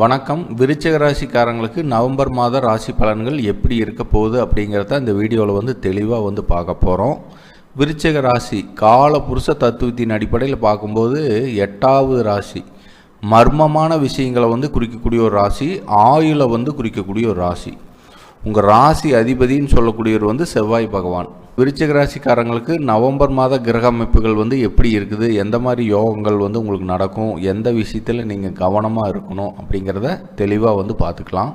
வணக்கம். விருச்சக ராசிக்காரங்களுக்கு நவம்பர் மாத ராசி பலன்கள் எப்படி இருக்க போகுது அப்படிங்கிறத இந்த வீடியோவில் வந்து தெளிவாக வந்து பார்க்க போகிறோம் விருச்சக ராசி கால புருஷ தத்துவத்தின் அடிப்படையில் பார்க்கும்போது எட்டாவது ராசி மர்மமான விஷயங்களை வந்து குறிக்கக்கூடிய ஒரு ராசி ஆயுளை வந்து குறிக்கக்கூடிய ஒரு ராசி. உங்கள் ராசி அதிபதின்னு சொல்லக்கூடியவர் வந்து செவ்வாய் பகவான். விருச்சிக ராசிக்காரங்களுக்கு நவம்பர் மாத கிரக அமைப்புகள் வந்து எப்படி இருக்குது? எந்த மாதிரி யோகங்கள் வந்து உங்களுக்கு நடக்கும்? எந்த விஷயத்தில் நீங்கள் கவனமாக இருக்கணும்? அப்படிங்கிறத தெளிவாக வந்து பார்த்துக்கலாம்.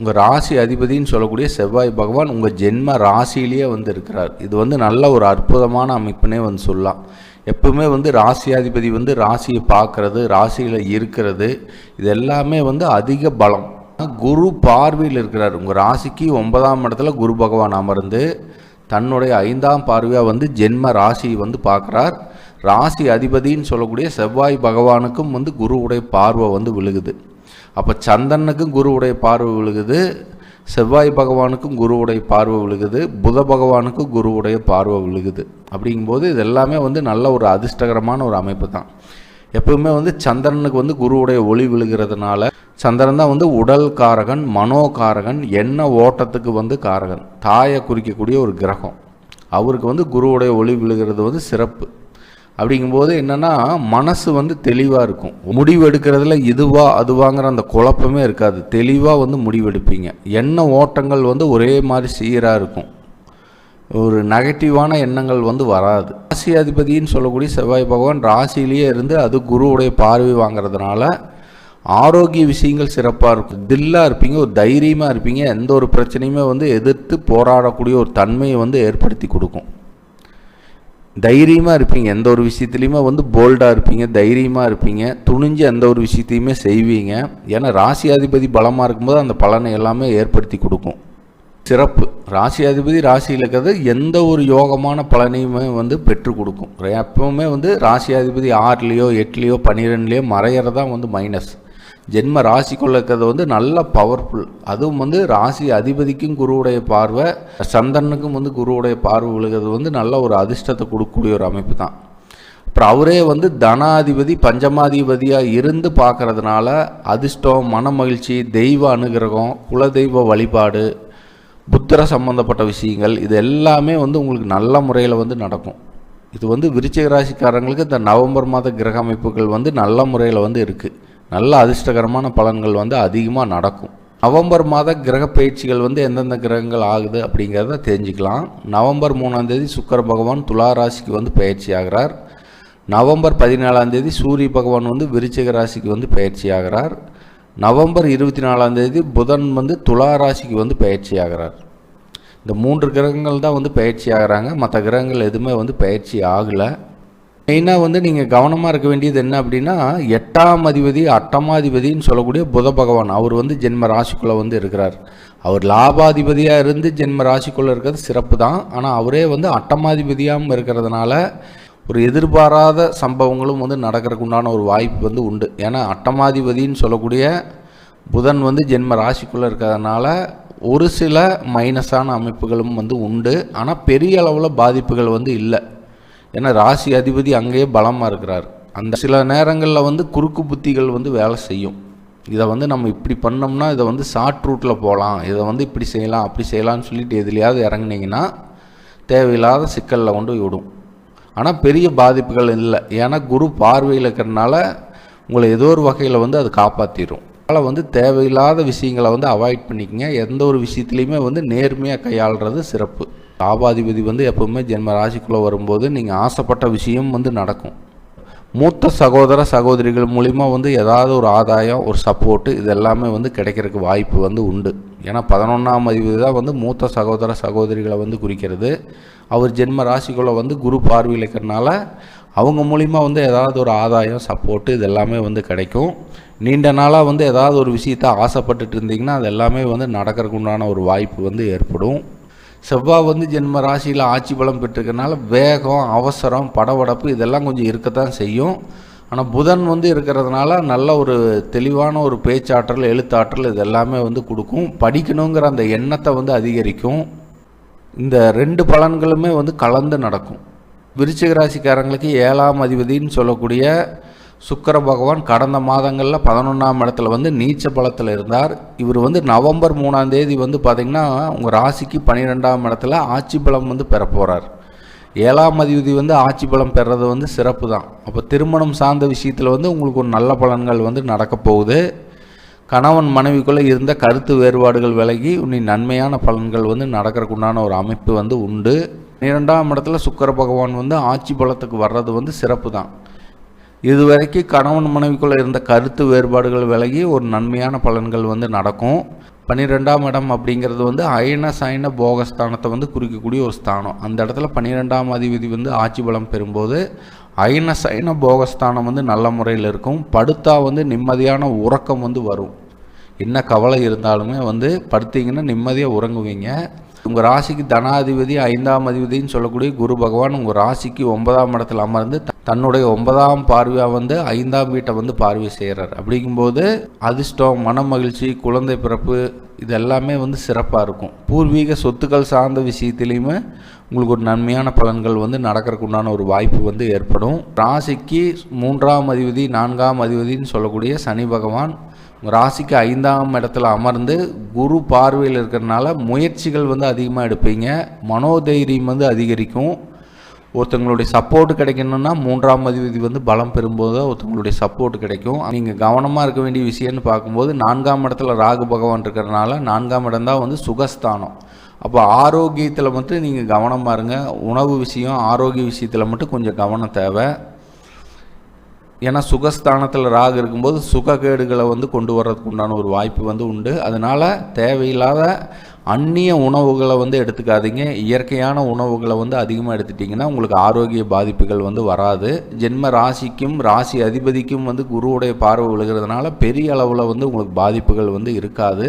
உங்கள் ராசி அதிபதின்னு சொல்லக்கூடிய செவ்வாய் பகவான் உங்கள் ஜென்ம ராசியிலேயே வந்து இருக்கிறார். இது வந்து நல்ல ஒரு அற்புதமான அமைப்புனே வந்து சொல்லலாம். எப்பவுமே வந்து ராசியாதிபதி வந்து ராசியை பார்க்கறது ராசியில் இருக்கிறது. இது எல்லாமே வந்து அதிக பலம். குரு பார்வையில் இருக்கிறார். உங்கள் ராசிக்கு ஒன்பதாம் இடத்துல குரு பகவான் அமர்ந்து தன்னுடைய ஐந்தாம் பார்வையாக வந்து ஜென்ம ராசி வந்து பார்க்குறார். ராசி அதிபதின்னு சொல்லக்கூடிய செவ்வாய் பகவானுக்கும் வந்து குருவுடைய பார்வை வந்து விழுகுது. அப்போ சந்தனுக்கும் குருவுடைய பார்வை விழுகுது. செவ்வாய் பகவானுக்கும் குருவுடைய பார்வை விழுகுது. புத பகவானுக்கும் குருவுடைய பார்வை விழுகுது. அப்படிங்கும்போது இது எல்லாமே வந்து நல்ல ஒரு அதிர்ஷ்டகரமான ஒரு அமைப்பு தான். எப்பவுமே வந்து சந்திரனுக்கு வந்து குருவுடைய ஒளி விழுகிறதுனால சந்திரன் தான் வந்து உடல் காரகன் மனோகாரகன் எண்ண ஓட்டத்துக்கு வந்து காரகன் தாயை குறிக்கக்கூடிய ஒரு கிரகம். அவருக்கு வந்து குருவுடைய ஒளி விழுகிறது வந்து சிறப்பு. அப்படிங்கும்போது என்னென்னா மனசு வந்து தெளிவாக இருக்கும். முடிவு எடுக்கிறதுல இதுவா அதுவாங்கிற அந்த குழப்பமே இருக்காது. தெளிவாக வந்து முடிவெடுப்பீங்க. எண்ண ஓட்டங்கள் வந்து ஒரே மாதிரி சீராக இருக்கும். ஒரு நெகட்டிவான எண்ணங்கள் வந்து வராது. ராசி அதிபதின்னு சொல்லக்கூடிய செவ்வாய் பகவான் ராசியிலேயே இருந்து அது குருவுடைய பார்வை வாங்குறதுனால ஆரோக்கிய விஷயங்கள் சிறப்பாக இருக்கும். தில்லாக இருப்பீங்க ஒரு தைரியமாக இருப்பீங்க எந்த ஒரு பிரச்சனையுமே வந்து எதிர்த்து போராடக்கூடிய ஒரு தன்மையை வந்து ஏற்படுத்தி கொடுக்கும். தைரியமாக இருப்பீங்க எந்த ஒரு விஷயத்துலையுமே வந்து போல்டாக இருப்பீங்க தைரியமாக இருப்பீங்க துணிஞ்சு எந்த ஒரு விஷயத்தையுமே செய்வீங்க. ஏன்னா ராசியாதிபதி பலமாக இருக்கும்போது அந்த பலனை எல்லாமே ஏற்படுத்தி கொடுக்கும். சிறப்பு. ராசி அதிபதி ராசியில் இருக்கிறது எந்த ஒரு யோகமான பலனையுமே வந்து பெற்று கொடுக்கும். எப்பவுமே வந்து ராசி அதிபதி ஆறுலேயோ எட்டுலேயோ பன்னிரெண்டுலேயோ மறையிறதான் வந்து மைனஸ் ஜென்ம ராசிக்குள்ள இருக்கிறது வந்து நல்ல பவர்ஃபுல் அதுவும் வந்து ராசி அதிபதிக்கும் குருவுடைய பார்வை சந்திரனுக்கும் வந்து குருவுடைய பார்வை விழுகிறது வந்து நல்ல ஒரு அதிர்ஷ்டத்தை கொடுக்கக்கூடிய ஒரு அமைப்பு தான். அப்புறம் அவரே வந்து தனாதிபதி பஞ்சமாதிபதியாக இருந்து பார்க்கறதுனால அதிர்ஷ்டம் மன மகிழ்ச்சி தெய்வ அனுகிரகம் குலதெய்வ வழிபாடு புத்திர சம்பந்தப்பட்ட விஷயங்கள் இது எல்லாமே வந்து உங்களுக்கு நல்ல முறையில் வந்து நடக்கும். இது வந்து விருச்சிக ராசிக்காரங்களுக்கு இந்த நவம்பர் மாத கிரக அமைப்புகள் வந்து நல்ல முறையில் வந்து இருக்குது நல்ல அதிர்ஷ்டகரமான பலன்கள் வந்து அதிகமாக நடக்கும். நவம்பர் மாத கிரக பயிற்சிகள் வந்து எந்தெந்த கிரகங்கள் ஆகுது அப்படிங்கிறத தெரிஞ்சுக்கலாம். நவம்பர் மூணாம் தேதி சுக்கர பகவான் துலா ராசிக்கு வந்து பயிற்சி ஆகிறார். நவம்பர் பதினேழாம் தேதி சூரிய பகவான் வந்து விருச்சிக ராசிக்கு வந்து பயிற்சி ஆகிறார். நவம்பர் இருபத்தி நாலாம் தேதி புதன் வந்து துலா ராசிக்கு வந்து பயிற்சி ஆகிறார் இந்த மூன்று கிரகங்கள் தான் வந்து பயிற்சி ஆகிறாங்க மற்ற கிரகங்கள் எதுவுமே வந்து பயிற்சி ஆகலை. மெயினாக வந்து நீங்கள் கவனமாக இருக்க வேண்டியது என்ன அப்படின்னா எட்டாம் அதிபதி அட்டமாதிபதின்னு சொல்லக்கூடிய புத பகவான் அவர் வந்து ஜென்ம ராசிக்குள்ளே வந்து இருக்கிறார். அவர் லாபாதிபதியாக இருந்து ஜென்ம ராசிக்குள்ளே இருக்கிறது சிறப்பு தான் ஆனால் அவரே வந்து அட்டமாதிபதியாகவும் இருக்கிறதுனால ஒரு எதிர்பாராத சம்பவங்களும் வந்து நடக்கிறதுக்கு உண்டான ஒரு வாய்ப்பு வந்து உண்டு. ஏன்னா அட்டமாதிபதின்னு சொல்லக்கூடிய புதன் வந்து ஜென்ம ராசிக்குள்ளே இருக்கிறதுனால ஒரு சில மைனஸான அமைப்புகளும் வந்து உண்டு. ஆனால் பெரிய அளவில் பாதிப்புகள் வந்து இல்லை. ஏன்னா ராசி அதிபதி அங்கேயே பலமாக இருக்கிறார். அந்த சில நேரங்களில் வந்து குறுக்கு புத்திகள் வந்து வேலை செய்யும். இதை வந்து நம்ம இப்படி பண்ணோம்னா இதை வந்து ஷார்ட் ரூட்டில் போகலாம் இதை வந்து இப்படி செய்யலாம் அப்படி செய்யலாம்னு சொல்லிட்டு எதுலையாவது இறங்குனீங்கன்னா தேவையில்லாத சிக்கலில் கொண்டு விடும். ஆனால் பெரிய பாதிப்புகள் இல்லை. ஏன்னா குரு பார்வையில் இருக்கிறனால உங்களை ஏதோ ஒரு வகையில் வந்து அது காப்பாற்றிடும் அதனால் வந்து தேவையில்லாத விஷயங்களை வந்து அவாய்ட் பண்ணிக்கங்க. எந்த ஒரு விஷயத்துலையுமே வந்து நேர்மையாக கையாளுறது சிறப்பு. லாபாதிபதி வந்து எப்போவுமே ஜென்ம ராசிக்குள்ளே வரும்போது நீங்கள் ஆசைப்பட்ட விஷயம் வந்து நடக்கும். மூத்த சகோதர சகோதரிகள் மூலிமா வந்து ஏதாவது ஒரு ஆதாயம் ஒரு சப்போர்ட்டு இது எல்லாமே வந்து கிடைக்கிறதுக்கு வாய்ப்பு வந்து உண்டு. ஏன்னா பதினொன்றாம் அதிபதி தான் வந்து மூத்த சகோதர சகோதரிகளை வந்து குறிக்கிறது. அவர் ஜென்ம ராசிக்குள்ளே வந்து குரு பார்வையில் இருக்கிறனால அவங்க மூலிமா வந்து ஏதாவது ஒரு ஆதாயம் சப்போர்ட்டு இது எல்லாமே வந்து கிடைக்கும். நீண்ட நாளாக வந்து ஏதாவது ஒரு விஷயத்தை ஆசைப்பட்டுட்டு இருந்தீங்கன்னா அது எல்லாமே வந்து நடக்கிறதுக்கு உண்டான ஒரு வாய்ப்பு வந்து ஏற்படும். செவ்வாய் வந்து ஜென்ம ராசியில் ஆட்சி பலம் பெற்றிருக்கனால வேகம் அவசரம் படபடப்பு இதெல்லாம் கொஞ்சம் இருக்கத்தான் செய்யும். ஆனால் புதன் வந்து இருக்கிறதுனால நல்ல ஒரு தெளிவான ஒரு பேச்சாற்றல் எழுத்தாற்றல் இது எல்லாமே வந்து கொடுக்கும். படிக்கணுங்கிற அந்த எண்ணத்தை வந்து அதிகரிக்கும். இந்த ரெண்டு பலன்களுமே வந்து கலந்து நடக்கும். விருச்சிக ராசிக்காரங்களுக்கு ஏழாம் அதிபதின்னு சொல்லக்கூடிய சுக்கர பகவான் கடந்த மாதங்களில் பதினொன்றாம் இடத்துல வந்து நீச்ச பலத்தில் இருந்தார். இவர் வந்து நவம்பர் மூணாம் தேதி வந்து பார்த்திங்கன்னா உங்கள் ராசிக்கு பன்னிரெண்டாம் இடத்துல ஆட்சி பலம் வந்து பெற போகிறார் ஏழாம் அதிபதி வந்து ஆட்சி பலம் பெறது வந்து சிறப்பு தான் அப்போ திருமணம் சார்ந்த விஷயத்தில் வந்து உங்களுக்கு ஒரு நல்ல பலன்கள் வந்து நடக்க போகுது. கணவன் மனைவிக்குள்ளே இருந்த கருத்து வேறுபாடுகள் விலகி உன்னை நன்மையான பலன்கள் வந்து நடக்கிறக்குண்டான ஒரு அமைப்பு வந்து உண்டு. இரண்டாம் இடத்துல சுக்கர பகவான் வந்து ஆட்சி பலத்துக்கு வர்றது வந்து சிறப்பு தான் இதுவரைக்கும் கணவன் மனைவிக்குள்ளே இருந்த கருத்து வேறுபாடுகள் விலகி ஒரு நன்மையான பலன்கள் வந்து நடக்கும். பன்னிரெண்டாம் இடம் அப்படிங்கிறது வந்து அயன சயன போகஸ்தானத்தை வந்து குறிக்கக்கூடிய ஒரு ஸ்தானம். அந்த இடத்துல பன்னிரெண்டாம் அதிபதி வந்து ஆட்சி பலம் பெறும்போது அயன சயன போகஸ்தானம் வந்து நல்ல முறையில் இருக்கும். படுத்தா வந்து நிம்மதியான உறக்கம் வந்து வரும். என்ன கவலை இருந்தாலுமே வந்து படுத்தீங்கன்னா நிம்மதியாக உறங்குவீங்க. உங்கள் ராசிக்கு தனாதிபதி ஐந்தாம் அதிபதினு சொல்லக்கூடிய குரு பகவான் உங்கள் ராசிக்கு ஒன்பதாம் இடத்துல அமர்ந்து தன்னுடைய ஒன்பதாம் பார்வையாக வந்து ஐந்தாம் வீட்டை வந்து பார்வை செய்கிறார். அப்படிங்கும்போது அதிர்ஷ்டம் மன மகிழ்ச்சி குழந்தை பிறப்பு இது எல்லாமே வந்து சிறப்பாக இருக்கும். பூர்வீக சொத்துக்கள் சார்ந்த விஷயத்துலேயுமே உங்களுக்கு ஒரு நன்மையான பலன்கள் வந்து நடக்கிறதுக்கு உண்டான ஒரு வாய்ப்பு வந்து ஏற்படும். ராசிக்கு மூன்றாம் அதிபதி நான்காம் அதிபதினு சொல்லக்கூடிய சனி பகவான் ராசிக்கு ஐந்தாம் இடத்துல அமர்ந்து குரு பார்வையில் இருக்கிறதுனால முயற்சிகள் வந்து அதிகமாக எடுப்பீங்க. மனோதைரியம் வந்து அதிகரிக்கும். ஒருத்தங்களுடைய சப்போர்ட் கிடைக்கணும்னா மூன்றாம் அதிபதி வந்து பலம் பெறும்போது தான் ஒருத்தங்களுடைய சப்போர்ட் கிடைக்கும். நீங்கள் கவனமாக இருக்க வேண்டிய விஷயம்னு பார்க்கும்போது நான்காம் இடத்துல ராகு பகவான் இருக்கிறனால நான்காம் இடம் தான் வந்து சுகஸ்தானம். அப்போ ஆரோக்கியத்தில் மட்டும் நீங்கள் கவனமாக இருங்க. உணவு விஷயம் ஆரோக்கிய விஷயத்தில் மட்டும் கொஞ்சம் கவனம் தேவை. ஏன்னா சுகஸ்தானத்தில் ராகு இருக்கும்போது சுககேடுகளை வந்து கொண்டு வர்றதுக்கு உண்டான ஒரு வாய்ப்பு வந்து உண்டு. அதனால் தேவையில்லாத அந்நிய உணவுகளை வந்து எடுத்துக்காதீங்க. இயற்கையான உணவுகளை வந்து அதிகமாக எடுத்துட்டிங்கன்னா உங்களுக்கு ஆரோக்கிய பாதிப்புகள் வந்து வராது. ஜென்ம ராசிக்கும் ராசி அதிபதிக்கும் வந்து குருவுடைய பார்வை விழுகிறதுனால பெரிய அளவில் வந்து உங்களுக்கு பாதிப்புகள் வந்து இருக்காது.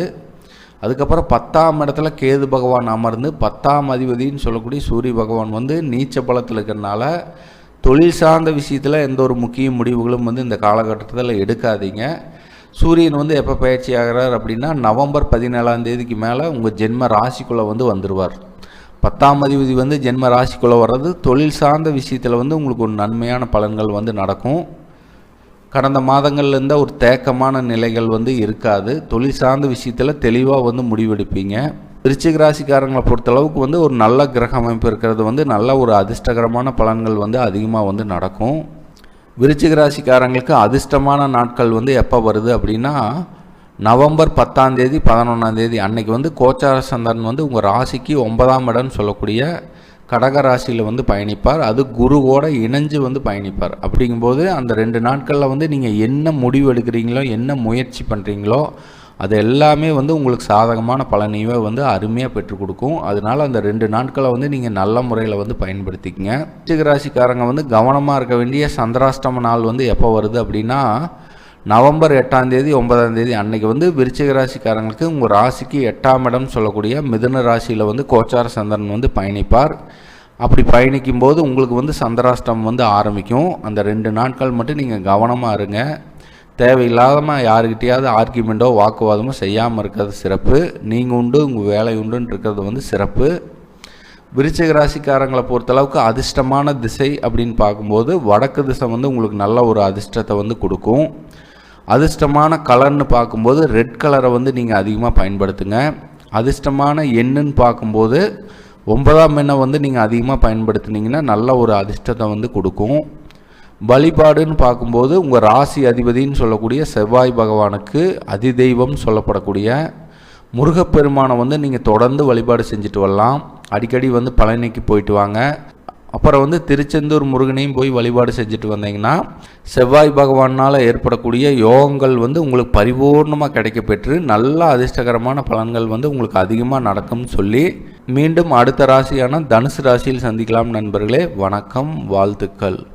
அதுக்கப்புறம் பத்தாம் இடத்துல கேது பகவான் அமர்ந்து பத்தாம் அதிபதினு சொல்லக்கூடிய சூரிய பகவான் வந்து நீச்ச பலத்தில் இருக்கிறனால தொழில் சார்ந்த விஷயத்தில் எந்த ஒரு முக்கிய முடிவுகளும் வந்து இந்த காலகட்டத்தில் எடுக்காதீங்க. சூரியன் வந்து எப்போ பயிற்சி ஆகிறார் அப்படின்னா நவம்பர் பதினேழாம் தேதிக்கு மேலே உங்கள் ஜென்ம ராசிக்குள்ளே வந்து வந்துடுவார் பத்தாம் அதிபதி வந்து ஜென்ம ராசிக்குள்ளே வர்றது தொழில் சார்ந்த விஷயத்தில் வந்து உங்களுக்கு ஒரு நன்மையான பலன்கள் வந்து நடக்கும். கடந்த மாதங்கள்லேருந்தால் ஒரு தேக்கமான நிலைகள் வந்து இருக்காது. தொழில் சார்ந்த விஷயத்தில் தெளிவாக வந்து முடிவெடுப்பீங்க. விருச்சிக ராசிக்காரங்களை பொறுத்தளவுக்கு வந்து ஒரு நல்ல கிரக அமைப்பு இருக்கிறது வந்து நல்ல ஒரு அதிர்ஷ்டகரமான பலன்கள் வந்து அதிகமாக வந்து நடக்கும். விருச்சிக ராசிக்காரங்களுக்கு அதிர்ஷ்டமான நாட்கள் வந்து எப்போ வருது அப்படின்னா நவம்பர் பத்தாம் தேதி பதினொன்றாம் தேதி. அன்னைக்கு வந்து கோச்சார சந்திரன் வந்து உங்கள் ராசிக்கு ஒன்பதாம் இடம்னு சொல்லக்கூடிய கடக ராசியில் வந்து பயணிப்பார். அது குருவோட இணைஞ்சு வந்து பயணிப்பார். அப்படிங்கும்போது அந்த ரெண்டு நாட்களில் வந்து நீங்கள் என்ன முடிவு எடுக்கிறீங்களோ என்ன முயற்சி பண்ணுறீங்களோ அது எல்லாமே வந்து உங்களுக்கு சாதகமான பலனையுமே வந்து அருமையாக பெற்றுக் கொடுக்கும். அதனால் அந்த ரெண்டு நாட்களை வந்து நீங்கள் நல்ல முறையில் வந்து பயன்படுத்திக்கங்க. ராசிக்காரங்க வந்து கவனமாக இருக்க வேண்டிய சந்திராஷ்டம நாள் வந்து எப்போ வருது அப்படின்னா நவம்பர் எட்டாம் தேதி ஒன்பதாம் தேதி அன்னைக்கு வந்து விருச்சிக ராசிக்காரங்களுக்கு உங்கள் ராசிக்கு எட்டாம் இடம் சொல்லக்கூடிய மிதுன ராசியில் வந்து கோச்சார சந்திரன் வந்து பயணிப்பார். அப்படி பயணிக்கும் போது உங்களுக்கு வந்து சந்திராஷ்டம் வந்து ஆரம்பிக்கும். அந்த ரெண்டு நாட்கள் மட்டும் நீங்கள் கவனமாக இருங்க. தேவையில்லாமல் யாருக்கிட்டையாவது ஆர்கியூமெண்ட்டோ வாக்குவாதமோ செய்யாமல் இருக்கிறது சிறப்பு. நீங்கள் உண்டு உங்கள் வேலை உண்டுன்னு இருக்கிறது வந்து சிறப்பு. விருச்சிக ராசிக்காரங்களை பொறுத்தளவுக்கு அதிர்ஷ்டமான திசை அப்படின்னு பார்க்கும்போது வடக்கு திசை வந்து உங்களுக்கு நல்ல ஒரு அதிர்ஷ்டத்தை வந்து கொடுக்கும். அதிர்ஷ்டமான கலர்னு பார்க்கும்போது ரெட் கலரை வந்து நீங்கள் அதிகமாக பயன்படுத்துங்க. அதிர்ஷ்டமான எண்ணுன்னு பார்க்கும்போது ஒன்பதாம் எண்ணை வந்து நீங்கள் அதிகமாக பயன்படுத்துனீங்கன்னா நல்ல ஒரு அதிர்ஷ்டத்தை வந்து கொடுக்கும். வழிபாடுன்னு பார்க்கும்போது உங்கள் ராசி அதிபதின்னு சொல்லக்கூடிய செவ்வாய் பகவானுக்கு அதிதெய்வம் சொல்லப்படக்கூடிய முருகப்பெருமானை வந்து நீங்கள் தொடர்ந்து வழிபாடு செஞ்சுட்டு வரலாம். அடிக்கடி வந்து பழனிக்கு போயிட்டு வாங்க. அப்புறம் வந்து திருச்செந்தூர் முருகனையும் போய் வழிபாடு செஞ்சுட்டு வந்தீங்கன்னா செவ்வாய் பகவானால் ஏற்படக்கூடிய யோகங்கள் வந்து உங்களுக்கு பரிபூர்ணமாக கிடைக்க பெற்று நல்ல அதிர்ஷ்டகரமான பலன்கள் வந்து உங்களுக்கு அதிகமாக நடக்கும்னு சொல்லி மீண்டும் அடுத்த ராசியான தனுசு ராசியில் சந்திக்கலாம் நண்பர்களே. வணக்கம் வாழ்த்துக்கள்.